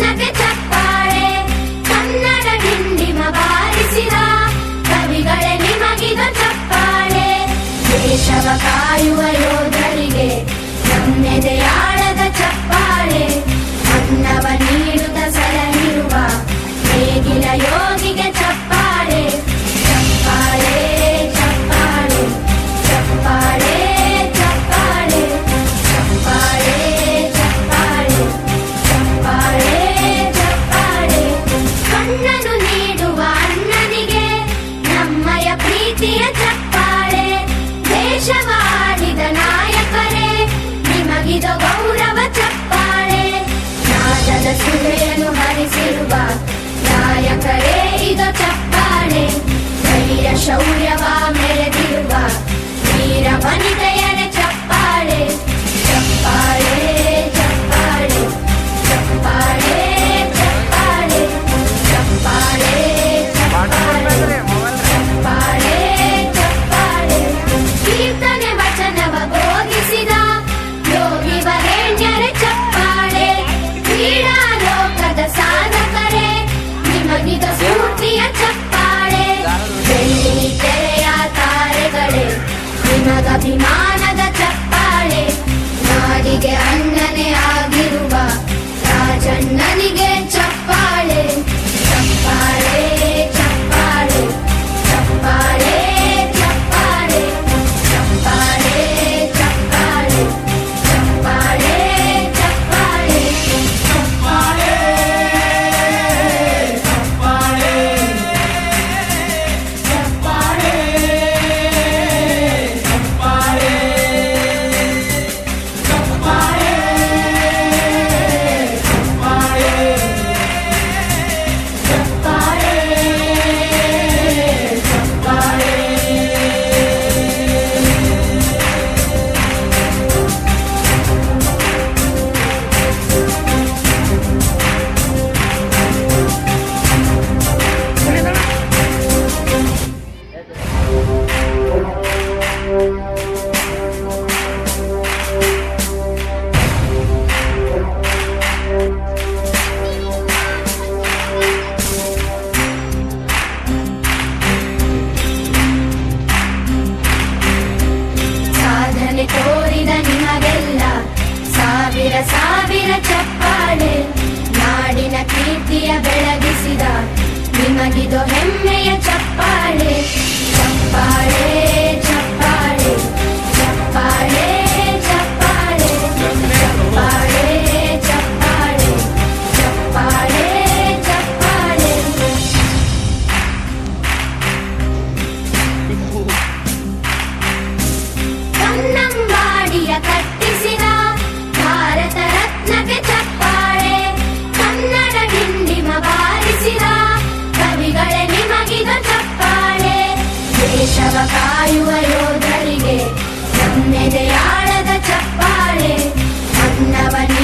ನಗೆ ಚಪ್ಪಾಳೆ ಕನ್ನಡ ಗಿಂಡಿಮ ಬಾರಿಸಿದ ಕವಿಗಳೇ ನಿಮಗಿದ ಚಪ್ಪಾಳೆ ದೇಶವ ಕಾಯುವ ಕಾಯುವ ಯೋಧರಿಗೆ ನಮ್ಮೆದೆಯಾಳದ ಚಪ್ಪಾಳೆ. ಮನ್ನವನೇ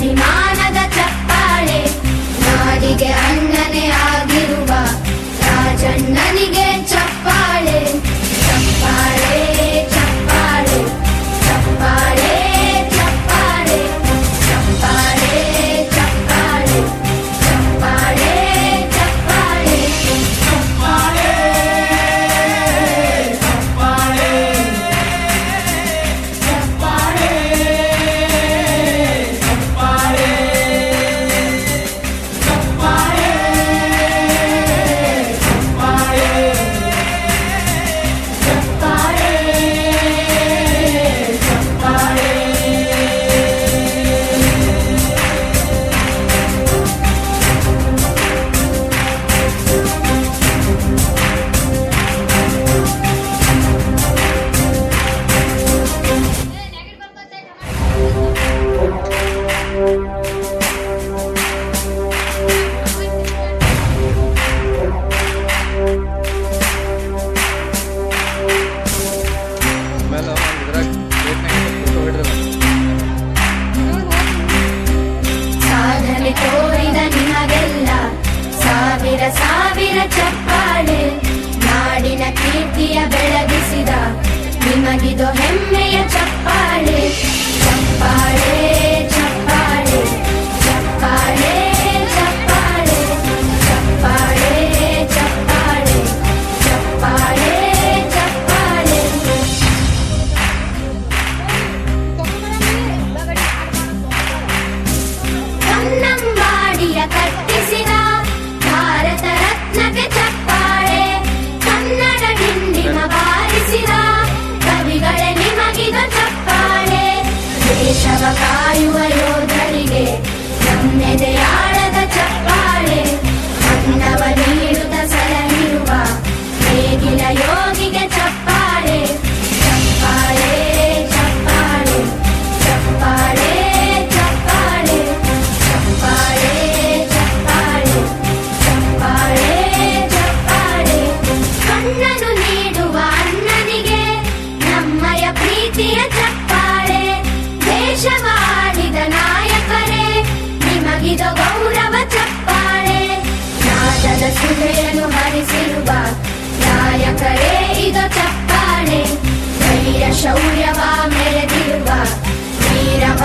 Fatima ದೇಶ ಮಾಡಿದ ನಾಯಕರೇ, ನಿಮಗಿದ ಗೌರವ ಚಪ್ಪಾಳೆ. ನಾದದ ಸುಧೆಯನ್ನು ಹರಿಸಿರುವ ನಾಯಕರೇ, ಇದು ಚಪ್ಪಾಳೆ. ಧೈರ್ಯ ಶೌರ್ಯವ ಮೆರೆದಿರುವ ವೀರವ